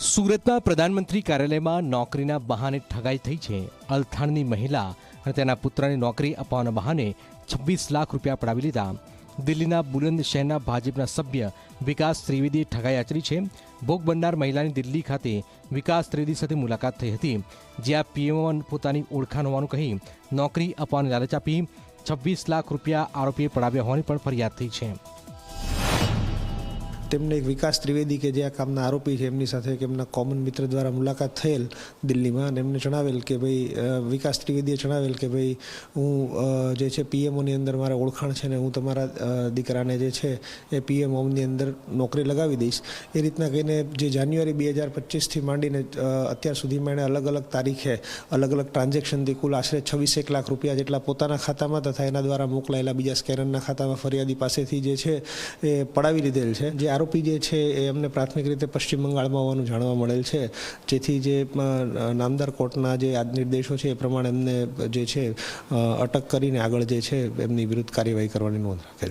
સુરતના પ્રધાનમંત્રી કાર્યાલયમાં નોકરીના બહાને ઠગાઈ થઈ છે. અલથાણની મહિલા અને તેના પુત્રને નોકરી અપાવવાના બહાને છવ્વીસ લાખ રૂપિયા પડાવી લીધા. દિલ્હીના બુલંદ શહેરના ભાજપના સભ્ય વિકાસ ત્રિવેદીએ ઠગાઈ આચરી છે. ભોગ બનનાર મહિલાની દિલ્હી ખાતે વિકાસ ત્રિવેદી સાથે મુલાકાત થઈ હતી જ્યાં પીએમ પોતાની ઓળખાણ હોવાનું કહી નોકરી અપાવવાની લાલચ આપી છવ્વીસ લાખ રૂપિયા આરોપીએ પડાવ્યા હોવાની પણ ફરિયાદ થઈ છે. તેમને એક વિકાસ ત્રિવેદી કે જે આ કામના આરોપી છે, એમની સાથે કે એમના કોમન મિત્ર દ્વારા મુલાકાત થયેલ દિલ્હીમાં અને એમને જણાવેલ કે ભાઈ વિકાસ ત્રિવેદીએ જણાવેલ કે ભાઈ, હું જે છે પીએમઓની અંદર મારા ઓળખાણ છે ને હું તમારા દીકરાને જે છે એ પીએમ ઓમની અંદર નોકરી લગાવી દઈશ. એ રીતના કહીને જે જાન્યુઆરી બે હજાર પચીસથી માંડીને અત્યાર સુધીમાં એણે અલગ અલગ તારીખે અલગ અલગ ટ્રાન્ઝેક્શનથી કુલ આશરે છવ્વીસેક લાખ રૂપિયા જેટલા પોતાના ખાતામાં તથા એના દ્વારા મોકલાયેલા બીજા સ્કેનરના ખાતામાં ફરિયાદી પાસેથી જે છે એ પડાવી લીધેલ છે. જે આરોપી જે છે એ અમને પ્રાથમિક રીતે પશ્ચિમ બંગાળમાં હોવાનું જાણવા મળેલ છે. જેથી જે નામદાર કોર્ટના જે નિર્દેશો છે એ પ્રમાણે એમને જે છે અટક કરીને આગળ જે છે એમની વિરુદ્ધ કાર્યવાહી કરવાની નોંધ રાખેલ